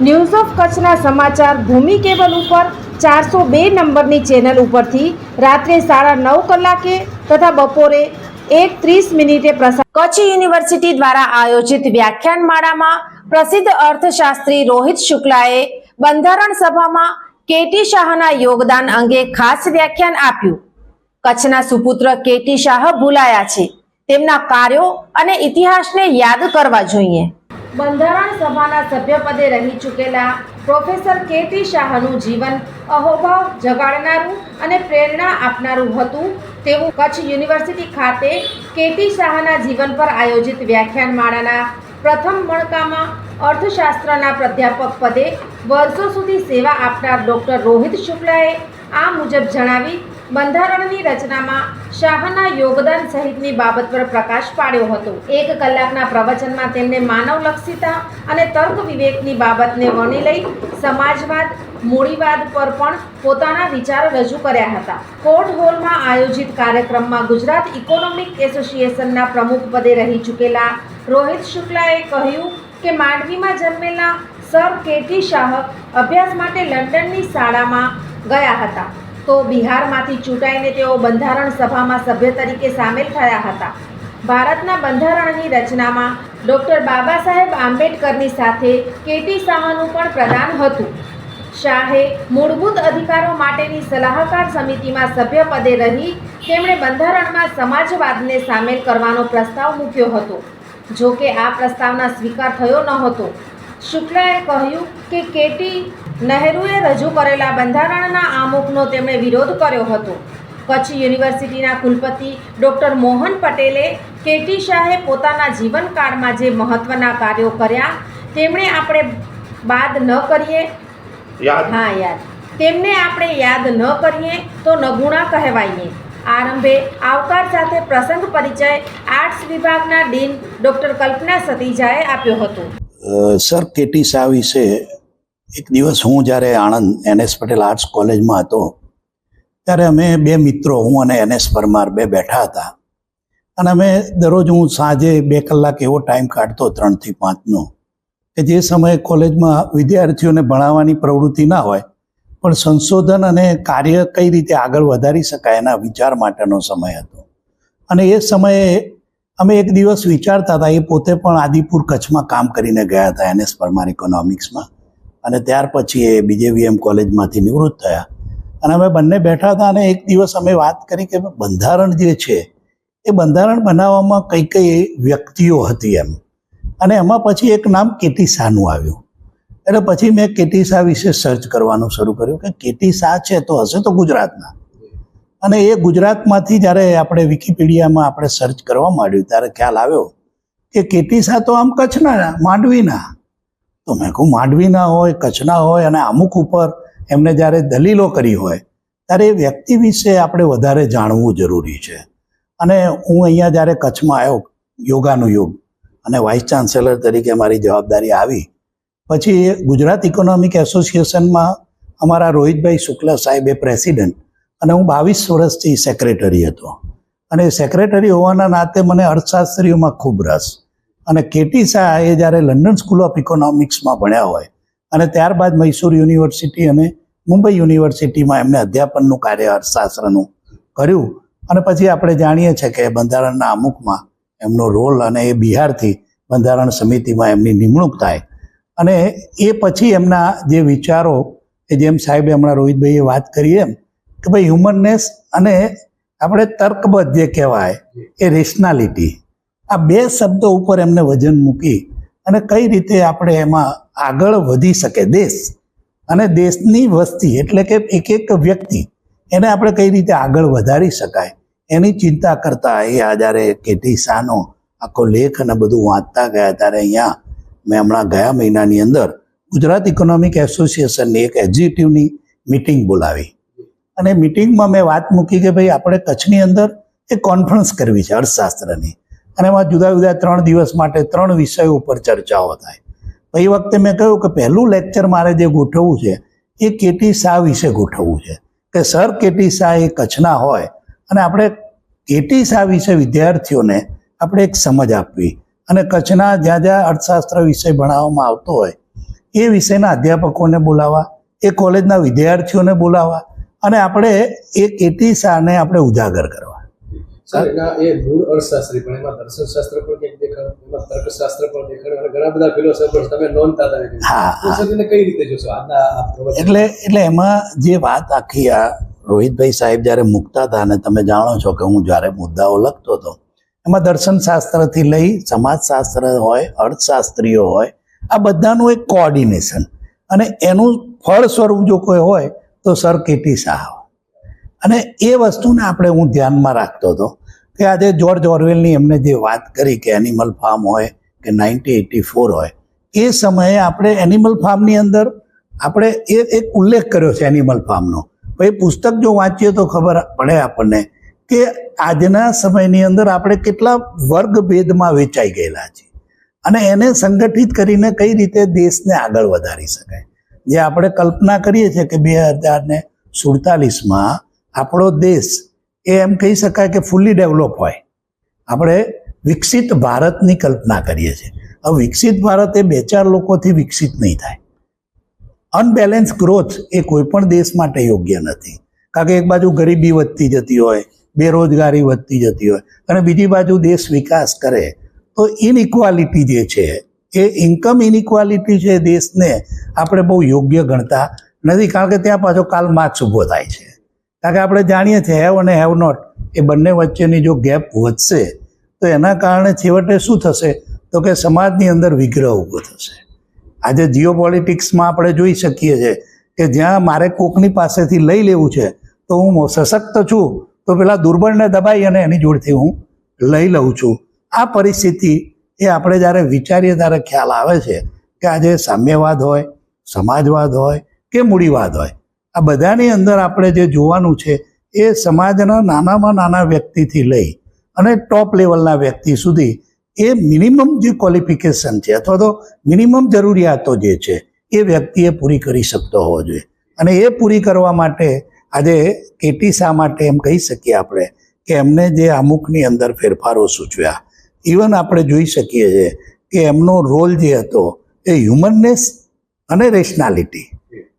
news of કચ્છના સમાચાર ભૂમિ cable ઉપર ચારસો બે નંબરની ચેનલ ઉપરથી રાત્રે સાડા નવ કલાકે તથા બપોરે એક ત્રીસ મિનિટે પ્રસાર કચ્છ યુનિવર્સિટી દ્વારા આયોજિત વ્યાખ્યાન માળામાં પ્રસિદ્ધ અર્થશાસ્ત્રી રોહિત શુક્લાએ બંધારણ સભામાં કેટી શાહના યોગદાન અંગે ખાસ વ્યાખ્યાન આપ્યું. કચ્છના સુપુત્ર કેટી શાહ ભૂલાયા છે. તેમના કાર્યો અને ઇતિહાસને યાદ કરવા જોઈએ. બંધારણ સભાના સભ્યપદે રહી ચૂકેલા પ્રોફેસર કેટી શાહનું જીવન અહોભાવ જગાડનારું અને પ્રેરણા આપનારું હતું તેવું કચ્છ યુનિવર્સિટી ખાતે કેટી શાહના જીવન પર આયોજિત વ્યાખ્યાનમાળાના પ્રથમ મણકામાં અર્થશાસ્ત્રના પ્રાધ્યાપક પદે વર્ષો સુધી સેવા આપનાર ડૉક્ટર રોહિત શુક્લાએ આ મુજબ જણાવી બંધારણની રચનામાં શાહના યોગદાન સહિતની બાબત પર પ્રકાશ પાડ્યો હતો. એક કલાકના પ્રવચનમાં તેમણે માનવલક્ષિતા અને તર્ક વિવેકની બાબતને વણી લઈ સમાજવાદ, મૂડીવાદ પર પણ પોતાના વિચારો રજૂ કર્યા હતા. કોર્ટ હોલમાં આયોજિત કાર્યક્રમમાં ગુજરાત ઇકોનોમિક એસોસિએશનના પ્રમુખ પદે રહી ચૂકેલા રોહિત શુક્લાએ કહ્યું કે માંડવીમાં જન્મેલા સર કેટી શાહ અભ્યાસ માટે લંડનની શાળામાં ગયા હતા. તો બિહારમાંથી ચૂંટાઈને તેઓ બંધારણ સભામાં સભ્ય તરીકે સામેલ થયા હતા. ભારતના બંધારણની રચનામાં ડૉક્ટર બાબા સાહેબ આંબેડકરની સાથે કેટી શાહનું પણ પ્રદાન હતું. શાહે મૂળભૂત અધિકારો માટેની સલાહકાર સમિતિમાં સભ્ય પદે રહી તેમણે બંધારણમાં સમાજવાદને સામેલ કરવાનો પ્રસ્તાવ મૂક્યો હતો. જો કે આ પ્રસ્તાવના સ્વીકાર થયો ન હતો શુક્લાએ કહ્યું કે કેટી નહેરુએ રજૂ કરેલા બંધારણના આમુખનો તેમણે વિરોધ કર્યો હતો. કચ્છ યુનિવર્સિટીના કુલપતિ ડૉક્ટર મોહન પટેલે કેટી શાહે પોતાના જીવનકાળમાં જે મહત્ત્વના કાર્યો કર્યા તેમણે આપણે બાદ ન કરીએ? હા યાદ. તેમને આપણે યાદ ન કરીએ તો નગુણા કહેવાઈએ. આરંભે આવકાર સાથે પ્રસંગ પરિચય આર્ટ્સ વિભાગના ડીન ડૉક્ટર કલ્પના સતીજાએ આપ્યો હતો. સર, કેટી શાહ વિશે એક દિવસ હું જ્યારે આણંદ એનએસ પટેલ આર્ટ્સ કોલેજમાં હતો, ત્યારે અમે બે મિત્રો, હું અને એનએસ પરમાર બે બેઠા હતા. અને અમે દરરોજ હું સાંજે બે કલાક એવો ટાઈમ કાઢતો ત્રણથી પાંચનો, કે જે સમયે કોલેજમાં વિદ્યાર્થીઓને ભણાવવાની પ્રવૃત્તિ ના હોય, પણ સંશોધન અને કાર્ય કઈ રીતે આગળ વધારી શકાય એના વિચાર માટેનો સમય હતો. અને એ સમયે અમે એક દિવસ વિચારતા હતા, એ પોતે પણ આદિપુર કચ્છમાં કામ કરીને ગયા હતા, એનએસ પરમાર ઇકોનોમિક્સમાં અને ત્યાર પછી એ બીજેવીએમ કોલેજમાંથી નિવૃત્ત થયા. અને અમે બંને બેઠા હતા અને એક દિવસ અમે વાત કરી કે બંધારણ જે છે, એ બંધારણ બનાવવામાં કઈ કઈ વ્યક્તિઓ હતી એમ. અને એમાં પછી એક નામ કેટી શાહનું આવ્યું. એટલે પછી મેં કેટી શાહ વિશે સર્ચ કરવાનું શરૂ કર્યું કે કેટી શાહ છે તો હશે તો ગુજરાતના. અને એ ગુજરાતમાંથી જ્યારે આપણે વિકિપીડિયામાં આપણે સર્ચ કરવા માંડ્યું, ત્યારે ખ્યાલ આવ્યો કે કેટીસા તો આમ કચ્છના, માંડવીના. તો મેં કહું, માંડવીના હોય, કચ્છના હોય અને અમુક ઉપર એમને જ્યારે દલીલો કરી હોય, ત્યારે એ વ્યક્તિ વિશે આપણે વધારે જાણવું જરૂરી છે. અને હું અહીંયા જ્યારે કચ્છમાં આવ્યો યોગાનું યોગ અને વાઇસ ચાન્સેલર તરીકે મારી જવાબદારી આવી. પછી ગુજરાત ઇકોનોમિક એસોસિએશનમાં અમારા રોહિતભાઈ શુક્લા સાહેબ એ પ્રેસિડન્ટ અને હું બાવીસ વર્ષથી સેક્રેટરી હતો. અને સેક્રેટરી હોવાના નાતે મને અર્થશાસ્ત્રીઓમાં ખૂબ રસ. અને કેટી શાહ એ જ્યારે લંડન સ્કૂલ ઓફ ઇકોનોમિક્સમાં ભણ્યા હોય, અને ત્યારબાદ મૈસૂર યુનિવર્સિટી અને મુંબઈ યુનિવર્સિટીમાં એમને અધ્યાપનનું કાર્ય અર્થશાસ્ત્રનું કર્યું. અને પછી આપણે જાણીએ છીએ કે બંધારણના અમુકમાં એમનો રોલ અને એ બિહારથી બંધારણ સમિતિમાં એમની નિમણૂક થાય. અને એ પછી એમના જે વિચારો કે જેમ સાહેબે હમણાં રોહિતભાઈએ વાત કરી એમ કે ભાઈ હ્યુમનનેસ અને આપણે તર્કબદ્ધ જે કહેવાય એ રેશનાલિટી આ બે શબ્દો ઉપર એમને વજન મૂકી અને કઈ રીતે આપણે એમાં આગળ વધી શકે દેશ. અને દેશની વસ્તી એટલે કે એક એક વ્યક્તિ એને આપણે કઈ રીતે આગળ વધારી શકાય. એની ચિંતા કરતા એ આ જ્યારે કેટી શાનો આખો લેખ અને બધું વાંચતા ગયા ત્યારે અહીંયા મેં હમણાં ગયા મહિનાની અંદર ગુજરાત ઇકોનોમિક એસોસિએશનની એક એક્ઝિક્યુટિવની મિટિંગ બોલાવી. અને મિટિંગમાં મેં વાત મૂકી કે ભાઈ આપણે કચ્છની અંદર એક કોન્ફરન્સ કરવી છે અર્થશાસ્ત્રની. અને એમાં જુદા જુદા ત્રણ દિવસ માટે ત્રણ વિષયો ઉપર ચર્ચાઓ થાય. એ વખતે મેં કહ્યું કે પહેલું લેક્ચર મારે જે ગોઠવવું છે, એ કેટી શાહ વિશે ગોઠવવું છે. કે સર, કેટી શાહ એ કચ્છના હોય અને આપણે કેટી શાહ વિશે વિદ્યાર્થીઓને આપણે એક સમજ આપવી. અને કચ્છના જ્યાં જ્યાં અર્થશાસ્ત્ર વિષય ભણાવવામાં આવતો હોય, એ વિષયના અધ્યાપકોને બોલાવવા, એ કોલેજના વિદ્યાર્થીઓને બોલાવવા અને આપણે એ શાહને આપણે ઉજાગર કરવા. એટલે. એટલે એટલે એમાં જે વાત આખી આ રોહિતભાઈ સાહેબ જ્યારે મૂકતા હતા અને તમે જાણો છો કે હું જ્યારે મુદ્દાઓ લખતો હતો એમાં દર્શનશાસ્ત્રથી લઈ સમાજશાસ્ત્ર હોય અર્થશાસ્ત્રીઓ હોય આ બધાનું એક કોઓર્ડિનેશન અને એનું ફળ સ્વરૂપ જો કોઈ હોય તો સર કેટી શાહ અને એ વસ્તુને આપણે હું ધ્યાનમાં રાખતો હતો કે આજે જ્યોર્જ ઓરવેલની એમને જે વાત કરી કે એનિમલ ફાર્મ હોય કે નાઇન્ટી એટી ફોર હોય, એ સમયે આપણે એનિમલ ફાર્મની અંદર આપણે એ એક ઉલ્લેખ કર્યો છે એનિમલ ફાર્મનો એ પુસ્તક જો વાંચીએ તો ખબર પડે આપણને કે આજના સમયની અંદર આપણે કેટલા વર્ગભેદમાં વેચાઈ ગયેલા છીએ. અને એને સંગઠિત કરીને કઈ રીતે દેશને આગળ વધારી શકાય. જે આપણે કલ્પના કરીએ છીએ કે બે હજાર ને સુડતાલીસમાં આપણો દેશ એ એમ કહી શકાય કે ફૂલ્લી ડેવલપ હોય. આપણે વિકસિત ભારતની કલ્પના કરીએ છીએ. હવે વિકસિત ભારત એ બે ચાર લોકોથી વિકસિત નહીં થાય. અનબેલેન્સ ગ્રોથ એ કોઈ પણ દેશ માટે યોગ્ય નથી. કારણ કે એક બાજુ ગરીબી વધતી જતી હોય, બેરોજગારી વધતી જતી હોય અને બીજી બાજુ દેશ વિકાસ કરે, તો ઇનઇક્વાલિટી જે છે એ ઇન્કમ ઇનઇક્વાલિટી છે દેશને આપણે બહુ યોગ્ય ગણતા નથી. કારણ કે ત્યાં પાછો કાલ માર્ક્સ ઊભો થાય છે. કારણ કે આપણે જાણીએ છીએ હેવ અને હેવ નોટ એ બંને વચ્ચેની જો ગેપ વધશે, તો એના કારણે છેવટે શું થશે? તો કે સમાજની અંદર વિગ્રહ ઊભો થશે. આજે જીઓ પોલિટિક્સમાં આપણે જોઈ શકીએ છીએ કે જ્યાં મારે કોકની પાસેથી લઈ લેવું છે, તો હું સશક્ત છું, તો પેલા દુર્બળને દબાઈ અને એની જોડથી હું લઈ લઉં છું. આ પરિસ્થિતિ એ આપણે જ્યારે વિચારીએ ત્યારે ખ્યાલ આવે છે કે આજે સામ્યવાદ હોય, સમાજવાદ હોય કે મૂડીવાદ હોય, આ બધાની અંદર આપણે જે જોવાનું છે એ સમાજના નાનામાં નાના વ્યક્તિથી લઈ અને ટોપ લેવલના વ્યક્તિ સુધી એ મિનિમમ જે ક્વોલિફિકેશન છે અથવા તો મિનિમમ જરૂરિયાતો જે છે એ વ્યક્તિએ પૂરી કરી શકતો હોવો જોઈએ. અને એ પૂરી કરવા માટે આજે કેટી શા માટે એમ કહી શકીએ આપણે કે એમને જે અમુકની અંદર ફેરફારો સૂચવ્યા. ઇવન આપણે જોઈ શકીએ છીએ કે એમનો રોલ જે હતો એ હ્યુમનનેસ અને રેશનાલિટી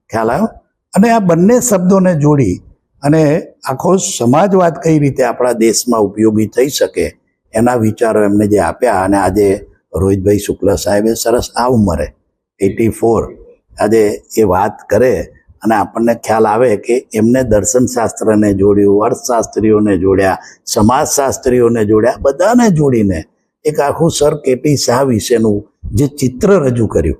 ખ્યાલ આવ્યો? અને આ બંને શબ્દોને જોડી અને આખો સમાજવાદ કઈ રીતે આપણા દેશમાં ઉપયોગી થઈ શકે એના વિચારો એમને જે આપ્યા અને આજે રોહિતભાઈ શુક્લ સાહેબે સરસ આ ઉંમરે એટી ફોર આજે એ વાત કરે અને આપણને ખ્યાલ આવે કે એમને દર્શનશાસ્ત્રને જોડ્યું, અર્થશાસ્ત્રીઓને જોડ્યા, સમાજશાસ્ત્રીઓને જોડ્યા, બધાને જોડીને એક આખું સર કેપી શાહ વિશેનું જે ચિત્ર રજૂ કર્યું.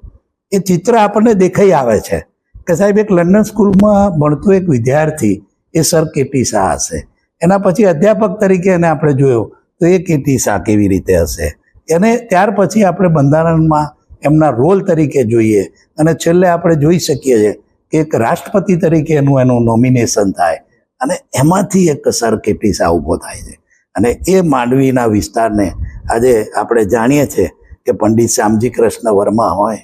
એ ચિત્ર આપણને દેખાઈ આવે છે કે સાહેબ એક લંડન સ્કૂલમાં ભણતો એક વિદ્યાર્થી એ સર કેપી શાહ હશે. એના પછી અધ્યાપક તરીકે એને આપણે જોયો તો એ કેટી શાહ કેવી રીતે હશે. એને ત્યાર પછી આપણે બંધારણમાં એમના રોલ તરીકે જોઈએ અને છેલ્લે આપણે જોઈ શકીએ છીએ એક રાષ્ટ્રપતિ તરીકે એનું એનું નોમિનેશન થાય અને એમાંથી એક સર કેટી ઊભો થાય છે. અને એ માંડવીના વિસ્તારને આજે આપણે જાણીએ છીએ કે પંડિત શ્યામજી કૃષ્ણ વર્મા હોય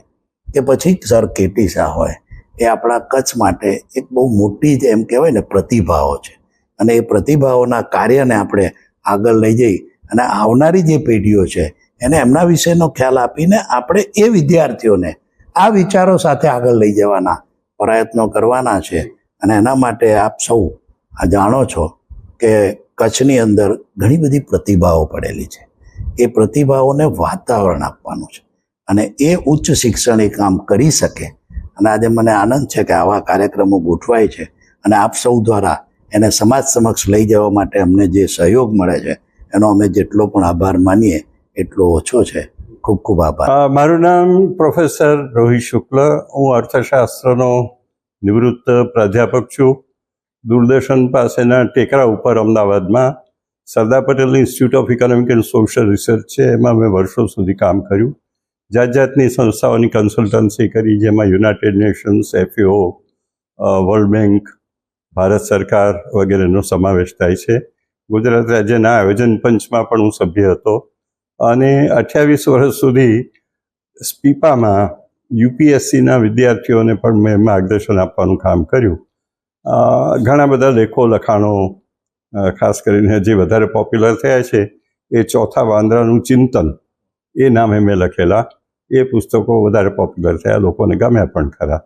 કે પછી સર કેટીસા હોય, એ આપણા કચ્છ માટે એક બહુ મોટી જ એમ કહેવાય ને પ્રતિભાઓ છે. અને એ પ્રતિભાઓના કાર્યને આપણે આગળ લઈ જઈ અને આવનારી જે પેઢીઓ છે એને એમના વિશેનો ખ્યાલ આપીને આપણે એ વિદ્યાર્થીઓને આ વિચારો સાથે આગળ લઈ જવાના પ્રયત્નો કરવાના છે. અને એના માટે આપ સૌ આ જાણો છો કે કચ્છની અંદર ઘણી બધી પ્રતિભાઓ પડેલી છે. એ પ્રતિભાઓને વાતાવરણ આપવાનું છે. અને એ ઉચ્ચ શિક્ષણ એ કામ કરી શકે. અને આજે મને આનંદ છે કે આવા કાર્યક્રમો ગોઠવાય છે. અને આપ સૌ દ્વારા એને સમાજ સમક્ષ લઈ જવા માટે અમને જે સહયોગ મળે છે, એનો અમે જેટલો પણ આભાર માનીએ, એટલો ઓછો છે. ખૂબ ખૂબ આભાર. મારું નામ પ્રોફેસર રોહિત શુક્લ. હું અર્થશાસ્ત્રનો નિવૃત્ત પ્રાધ્યાપક છું. દૂરદર્શન પાસેના ટેકરા ઉપર અમદાવાદમાં Sardar Patel institute of economic and social research છે. એમાં મેં વર્ષો સુધી કામ કર્યું. જાત જાતની સંસ્થાઓની કન્સલ્ટન્સી કરી, જેમાં યુનાઇટેડ નેશન્સ એફીઓ વર્લ્ડ બેંક, ભારત સરકાર વગેરેનો સમાવેશ થાય છે. ગુજરાત રાજ્યના આયોજન પંચમાં પણ હું સભ્ય હતો. અને અઠ્યાવીસ વર્ષ સુધી સ્પીપામાં યુપીએસસીના વિદ્યાર્થીઓને પણ મેં માર્ગદર્શન આપવાનું કામ કર્યું. ઘણા બધા લેખો, લખાણો ખાસ કરીને જે વધારે પોપ્યુલર થયા છે, એ ચોથા વાંદરાનું ચિંતન, એ નામે મેં લખેલા. એ પુસ્તકો વધારે પોપ્યુલર થયા, લોકોને ગમ્યા પણ ખરા.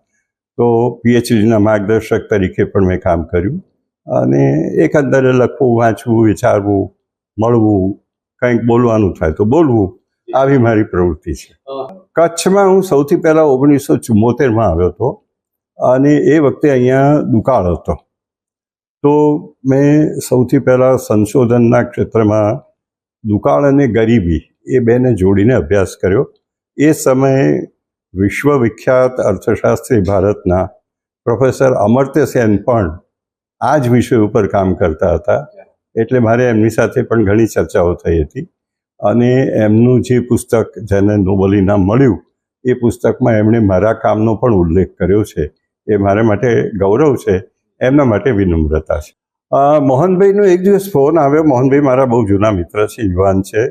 તો પીએચડીના માર્ગદર્શક તરીકે પણ મેં કામ કર્યું. અને એકંદરે લખવું, વાંચવું, વિચારવું, મળવું કંઈક બોલવાનું થાય તો બોલવું. આવી મારી પ્રવૃત્તિ છે. કચ્છમાં હું સૌથી પહેલાં ઓગણીસો ચુમ્મોતેરમાં આવ્યો હતો અને એ વખતે અહીંયા દુકાળ હતો. તો મેં સૌથી પહેલાં સંશોધનના ક્ષેત્રમાં દુકાળ અને ગરીબી એ બેને જોડીને અભ્યાસ કર્યો. એ સમયે વિશ્વવિખ્યાત અર્થશાસ્ત્રી ભારતના પ્રોફેસર અમર્ત્ય સેન પણ આ જ વિષય ઉપર કામ કરતા હતા. એટલે મારે એમની સાથે પણ ઘણી ચર્ચાઓ થઈ હતી. અને એમનું જે પુસ્તક જેને નોબલ ઇનામ મળ્યું એ પુસ્તકમાં એમણે મારા કામનો પણ ઉલ્લેખ કર્યો છે. એ મારા માટે ગૌરવ છે એમના માટે વિનમ્રતા છે. મોહનભાઈનો એક દિવસ ફોન આવ્યો. મોહનભાઈ મારા બહુ જૂના મિત્ર છે યુવાન છે.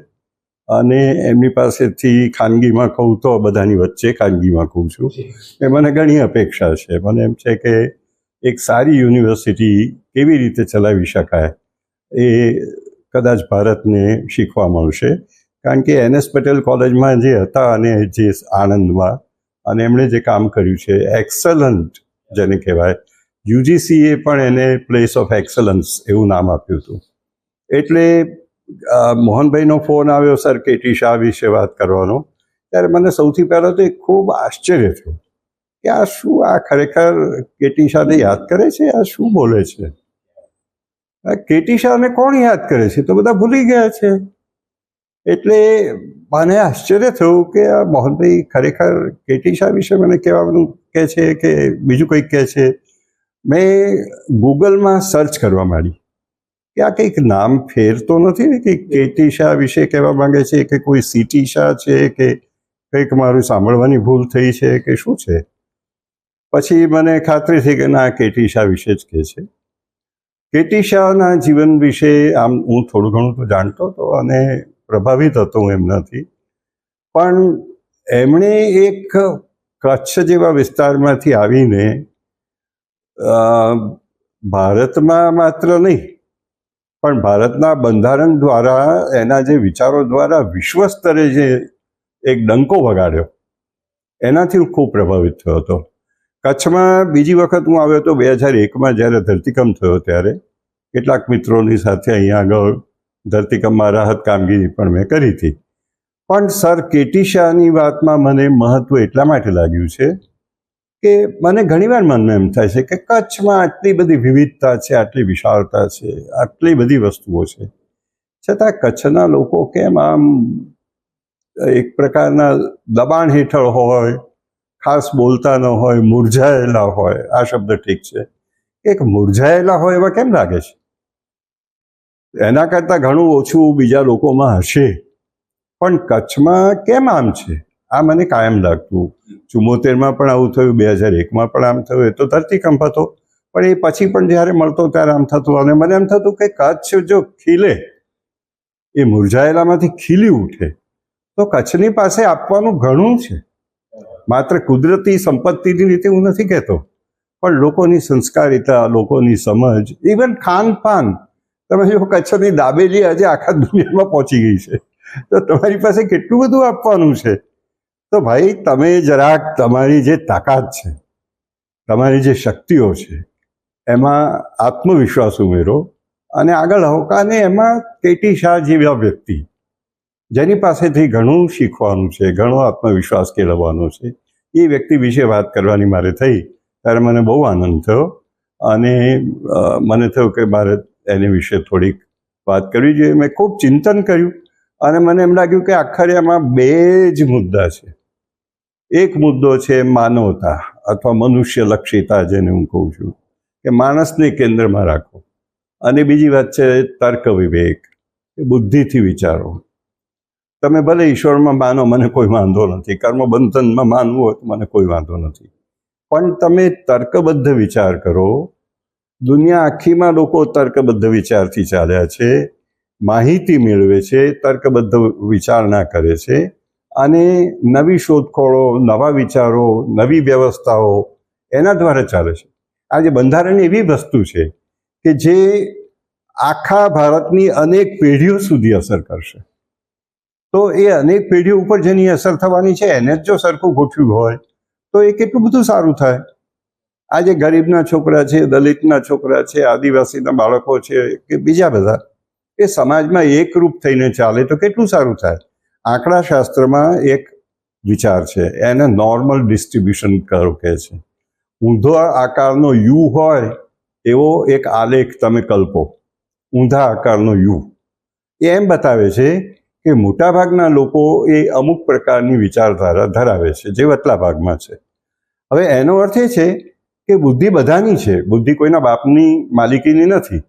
અને એમની પાસેથી ખાનગીમાં કહું તો બધાની વચ્ચે ખાનગીમાં કહું છું. એ મને ઘણી અપેક્ષા છે. મને એમ છે કે એક સારી યુનિવર્સિટી કેવી રીતે ચલાવી શકાય? એ કદાચ ભારતને શીખવા મળશે. કારણ કે એન એસ પટેલ કોલેજમાં જે હતા અને જે આણંદમાં, અને એમણે જે કામ કર્યું છે, એક્સલન્ટ જેને કહેવાય, યુજીસીએ પણ એને પ્લેસ ઓફ એક્સલન્સ એવું નામ આપ્યું હતું. એટલે મોહનભાઈનો ફોન આવ્યો, સર કેટી શાહ વિશે વાત કરવાનો. ત્યારે મને સૌથી પહેલાં તો એક ખૂબ આશ્ચર્ય થયું કે આ શું આ ખરેખર કેટી શાહને યાદ કરે છે? આ શું બોલે છે? કેટી શાહને કોણ યાદ કરે છે? તો બધા ભૂલી ગયા છે. એટલે મને આશ્ચર્ય થયું કે આ મોહનભાઈ ખરેખર કેટી શાહ વિશે મને કહેવાનું કહે છે કે બીજું કંઈક કહે છે. મેં ગૂગલમાં સર્ચ કરવા માંડી. કે આ કંઈક નામ ફેરતો નથી ને કે કેટી શાહ વિશે કહેવા માંગે છે કે કોઈ સીટી શાહ છે કે કંઈક મારું સાંભળવાની ભૂલ થઈ છે કે શું છે? પછી મને ખાતરી થઈ કે ના કેટી શાહ વિશે જ કહે છે. કેટી શાહના જીવન વિશે આમ હું થોડું ઘણું તો જાણતો હતો અને પ્રભાવિત હતો હું એમનાથી પણ એમણે એક કચ્છ જેવા વિસ્તારમાંથી આવીને ભારતમાં માત્ર નહીં, પણ ભારતના બંધારણ દ્વારા, એના જે વિચારો દ્વારા વિશ્વ સ્તરે જે એક ડંકો વગાડ્યો, એનાથી હું ખૂબ પ્રભાવિત થયો હતો. કચ્છમાં બીજી વખત હું આવ્યો હતો બે હજાર એકમાં જ્યારે ધરતીકંપ થયો ત્યારે. કેટલાક મિત્રોની સાથે અહીંયા આગળ ધરતીકંપમાં રાહત કામગીરી પણ મેં કરી હતી. પણ સર કેટી શાહની વાતમાં મને મહત્વ એટલા માટે લાગ્યું છે કે મને ઘણીવાર મનમાં એમ થાય છે કે કચ્છમાં આટલી બધી વિવિધતા છે, આટલી વિશાળતા છે, આટલી બધી વસ્તુઓ છે. છતાં કચ્છના લોકો કેમ આમ એક પ્રકારના દબાણ હેઠળ હોય ખાસ બોલતા ન હોય, મુરઝાયેલા હોય, આ શબ્દ ઠીક છે. એક મુરઝાયેલા હોય એવા કેમ લાગે છે? એના કરતાં ઘણું ઓછું બીજા લોકોમાં હશે. પણ કચ્છમાં કેમ આમ છે? આ મને કાયમ લાગતું. ચુમ્મોતેરમાં પણ આવું થયું બે હજાર એકમાં પણ આમ થયું, એ તો ધરતીકંપ હતો. પણ એ પછી પણ જ્યારે મળતો ત્યારે આમ થતું, અને મને એમ થતું કે કચ્છ જો ખીલે, એ મુરઝાયેલામાંથી ખીલી ઉઠે, તો કચ્છની પાસે આપવાનું ઘણું છે. માત્ર કુદરતી સંપત્તિની રીતે હું નથી કહેતો, પણ લોકોની સંસ્કારિતા, લોકોની સમજ ઇવન ખાનપાન. તમે જો કચ્છની દાબેલી આજે આખા દુનિયામાં પહોંચી ગઈ છે, તો તમારી પાસે કેટલું બધું આપવાનું છે? તો ભાઈ, તમે જરાક તમારી જે તાકાત છે, તમારી જે શક્તિઓ છે, એમાં આત્મવિશ્વાસ ઉમેરો અને આગળ હોકાને એમાં કેટી શાહ જેવા વ્યક્તિ, જેની પાસેથી ઘણું શીખવાનું છે, ઘણો આત્મવિશ્વાસ કેળવવાનો છે એ વ્યક્તિ વિશે વાત કરવાની મારે થઈ, ત્યારે મને બહુ આનંદ થયો. અને મને થયું કે મારે એની વિશે થોડીક વાત કરવી જોઈએ. મેં ખૂબ ચિંતન કર્યું અને મને એમ લાગ્યું કે આખરે એમાં બે જ મુદ્દા છે. એક મુદ્દો છે માનવતા અથવા મનુષ્ય લક્ષિતા જેને હું કહું છું, કે માણસને કેન્દ્રમાં રાખો. અને બીજી વાત છે તર્ક વિવેક બુદ્ધિથી વિચારો. તમે ભલે ઈશ્વરમાં માનો, મને કોઈ વાંધો નથી. કર્મબંધનમાં માનવું હોય તો મને કોઈ વાંધો નથી. પણ તમે તર્કબદ્ધ વિચાર કરો. દુનિયા આખીમાં લોકો તર્કબદ્ધ વિચારથી ચાલ્યા છે. માહિતી મેળવે છે, તર્કબદ્ધ વિચારણા કરે છે. અને નવી શોધખોળો, નવા વિચારો, નવી વ્યવસ્થાઓ એના દ્વારા ચાલે છે. આજે બંધારણ એવી વસ્તુ છે કે જે આખા ભારતની અનેક પેઢીઓ સુધી અસર કરશે. તો એ અનેક પેઢીઓ ઉપર જેની અસર થવાની છે, એને જ જો સરખું ગોઠવ્યું હોય, તો એ કેટલું બધું સારું થાય. આજે ગરીબના છોકરા છે, દલિતના છોકરા છે, આદિવાસીના બાળકો છે, કે બીજા બધા, એ સમાજમાં એકરૂપ થઈને ચાલે તો કેટલું સારું થાય. આંકડા શાસ્ત્રમાં એક વિચાર છે, એને નોર્મલ ડિસ્ટ્રીબ્યુશન કરો કહે છે. ઊંધો આકારનો યુ હોય, એવો એક આલેખ તમે કલ્પો. ઊંધા આકારનો યુ. એમ બતાવે છે કે મોટાભાગના લોકો એ અમુક પ્રકારની વિચારધારા ધરાવે છે, જે વતલા ભાગમાં છે. હવે એનો અર્થ એ છે કે બુદ્ધિ બધાની છે, બુદ્ધિ કોઈના બાપની માલિકીની નથી.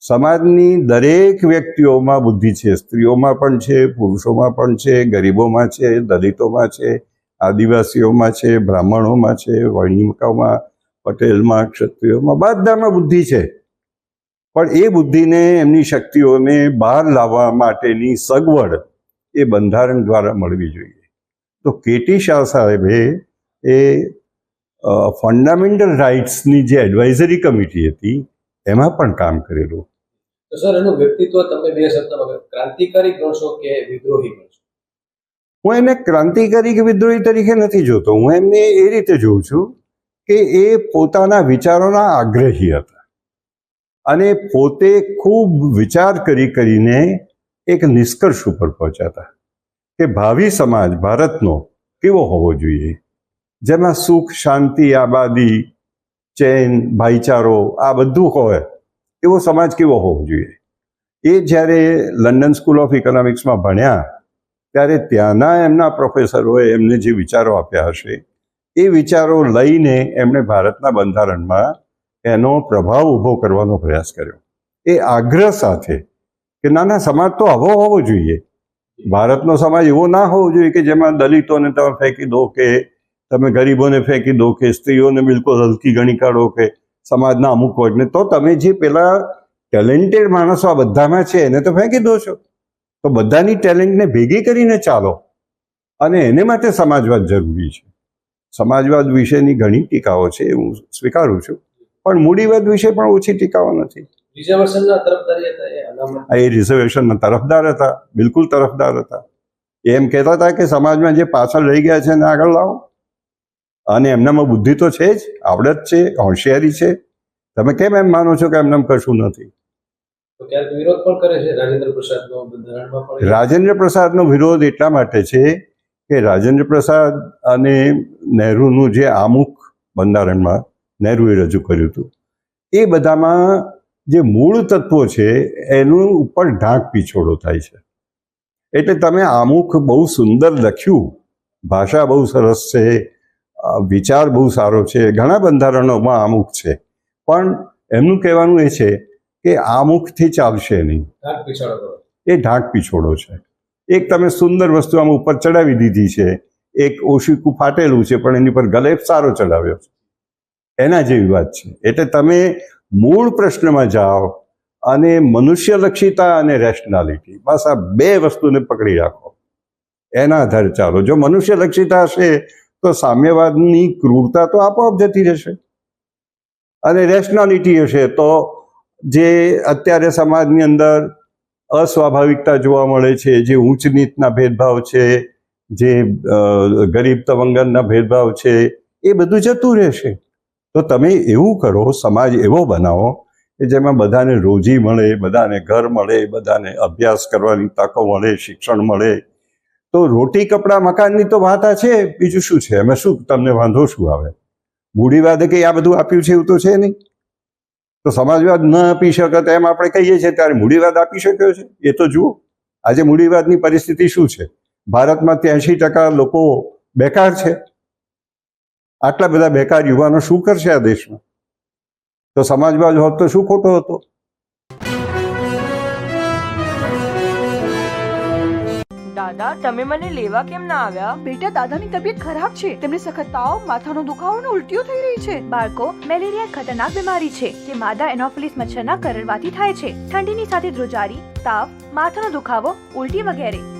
સમાજની દરેક વ્યક્તિઓમાં બુદ્ધિ છે, સ્ત્રીઓમાં પણ છે, પુરુષોમાં પણ છે, ગરીબોમાં છે, દલિતોમાં છે, આદિવાસીઓમાં છે, બ્રાહ્મણોમાં છે વણિકાઓમાં પટેલમાં, ક્ષત્રિયોમાં, બધામાં બુદ્ધિ છે. પણ એ બુદ્ધિને એમની શક્તિઓને બહાર લાવવા માટેની સગવડ એ બંધારણ દ્વારા મળવી જોઈએ. તો કેટી શાહ સાહેબે એ ફંડામેન્ટલ રાઇટ્સની જે એડવાઇઝરી કમિટી હતી એમાં પણ કામ કરેલું. તો સર એનું વ્યક્તિત્વ તમે બે શબ્દમાં ક્રાંતિકારી ગણશો કે વિદ્રોહી ગણશો? હું એને ક્રાંતિકારી કે વિદ્રોહી તરીકે નથી જોતો. હું એમને એ રીતે જોઉં છું કે એ પોતાના વિચારોના આગ્રહી હતા. અને પોતે ખૂબ વિચાર કરી કરીને એક નિષ્કર્ષ ઉપર પહોંચ્યા હતા કે ભાવિ સમાજ ભારતનો કેવો હોવો જોઈએ? જેમાં સુખ, શાંતિ, આબાદી, ચેન, ભાઈચારો, આ બધું હોય, એવો સમાજ કેવો હોવો જોઈએ? એ જ્યારે લંડન સ્કૂલ ઓફ ઇકોનોમિક્સમાં ભણ્યા, ત્યારે ત્યાંના એમના પ્રોફેસરોએ એમને જે વિચારો આપ્યા હશે, એ વિચારો લઈને એમણે ભારતના બંધારણમાં એનો પ્રભાવ ઊભો કરવાનો પ્રયાસ કર્યો. એ આગ્રહ સાથે કે નાના સમાજ તો આવો હોવો જોઈએ. ભારતનો સમાજ એવો ના હોવો જોઈએ કે જેમાં દલિતોને તમે ફેંકી દો કે તમે ગરીબોને ફેંકી દો કે સ્ત્રીઓને બિલકુલ હલકી ગણી કાઢો કે સમાજના અમુક વર્ગને. તો તમે જે પેલા ટેલેન્ટેડ માણસો આ બધામાં છે, એને તો ફેંકી દો છો. તો બધાની ટેલેન્ટને ભેગી કરીને ચાલો. અને એને માટે સમાજવાદ જરૂરી છે. સમાજવાદ વિશેની ઘણી ટીકાઓ છે એ હું સ્વીકારું છું. પણ મૂડીવાદ વિશે પણ ઓછી ટીકાઓ નથી. એ રિઝર્વેશનના તરફદાર હતા બિલકુલ તરફદાર હતા. એમ કહેતા હતા કે સમાજમાં જે પાછળ રહી ગયા છે એને આગળ લાવો. અને એમનામાં બુદ્ધિ તો છે જ આવડત છે હોશિયારી છે. તમે કેમ એમ માનો છો કે એમને કશું નથી? રાજેન્દ્ર પ્રસાદનો વિરોધ એટલા માટે છે કે રાજેન્દ્ર પ્રસાદ અને નહેરુનું જે આમુખ બંધારણમાં નહેરુએ રજૂ કર્યું હતું. એ બધામાં જે મૂળ તત્વો છે એનું ઉપર ઢાંક પીછોડો થાય છે. એટલે તમે આમુખ બહુ સુંદર લખ્યું. ભાષા બહુ સરસ છે વિચાર બહુ સારો છે ઘણા બંધારણોમાં આમુખ છે. પણ એમનું કહેવાનું એ છે કે આમુખથી ચાલશે નહીં. એ ઢાંક પીછોડો છે. એક તમે સુંદર વસ્તુ આમ ઉપર ચડાવી દીધી છે. એક ઓશીકું ફાટેલું છે પણ એની પર ગલેપ સારો ચડાવ્યો છે. એના જેવી વાત છે. એટલે તમે મૂળ પ્રશ્નમાં જાઓ અને મનુષ્યલક્ષીતા અને રેશનાલિટી બસ આ બે વસ્તુને પકડી રાખો. એના આધારે ચાલો. જો મનુષ્યલક્ષીતા હશે, તો સામ્યવાદની ક્રૂરતા તો આપોઆપ જતી રહેશે. અને રેશનાલિટી હશે, તો જે અત્યારે સમાજની અંદર અસ્વાભાવિકતા જોવા મળે છે, જે ઊંચ નીચના ભેદભાવ છે, જે ગરીબ તવંગનના ભેદભાવ છે, એ બધું જતું રહેશે. તો તમે એવું કરો, સમાજ એવો બનાવો કે જેમાં બધાને રોજી મળે, બધાને ઘર મળે, બધાને અભ્યાસ કરવાની તકો મળે, શિક્ષણ મળે. તો રોટી, કપડાં, મકાનની તો વાત આ છે, બીજું શું છે? એમાં શું તમને વાંધો શું આવે? મૂડીવાદે કંઈ આ બધું આપ્યું છે એવું તો છે નહીં? તો સમાજવાદ ન આપી શકે એમ આપણે કહીએ છીએ, ત્યારે મૂડીવાદ આપી શક્યો છે? એ તો જુઓ. આજે મૂડીવાદની પરિસ્થિતિ શું છે? ભારતમાં ત્યાંશી ટકા લોકો બેકાર છે. આટલા બધા બેકાર યુવાનો શું કરશે આ દેશમાં? તો સમાજવાદ હોત તો શું ખોટો હતો? દાદા તમે મને લેવા કેમ ના આવ્યા? બેટા દાદાની તબિયત ખરાબ છે. તેમને સખત તાવ માથાનો દુખાવો અને ઉલટીઓ થઈ રહી છે. બાળકો મેલેરિયા એક ખતરનાક બીમારી છે. જે માદા એનોફિલિસ મચ્છરના કરડવાથી થાય છે. ઠંડીની સાથે ધ્રુજારી તાવ માથાનો દુખાવો ઉલટી વગેરે.